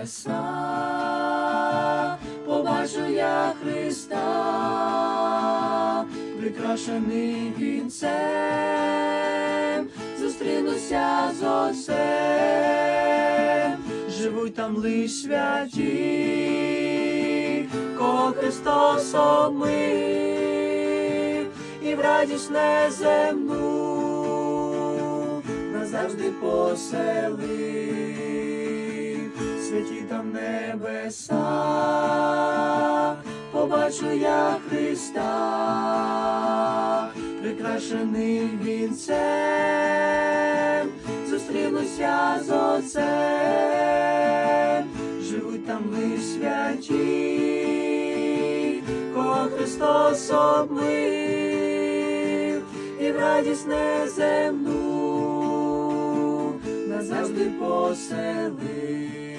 небеса, побачу я Христа, прикрашений вінцем, зустрінуся з Отцем, живуть там лиш святі, кого Христос обмив, і в радість неземну назавжди поселив, святі там небеса, побачу я Христа, прикрашений вінцем, зустрінуся з Отцем, живуть там лиш святі, кого Христос обмив, і в радість неземну назавжди поселив.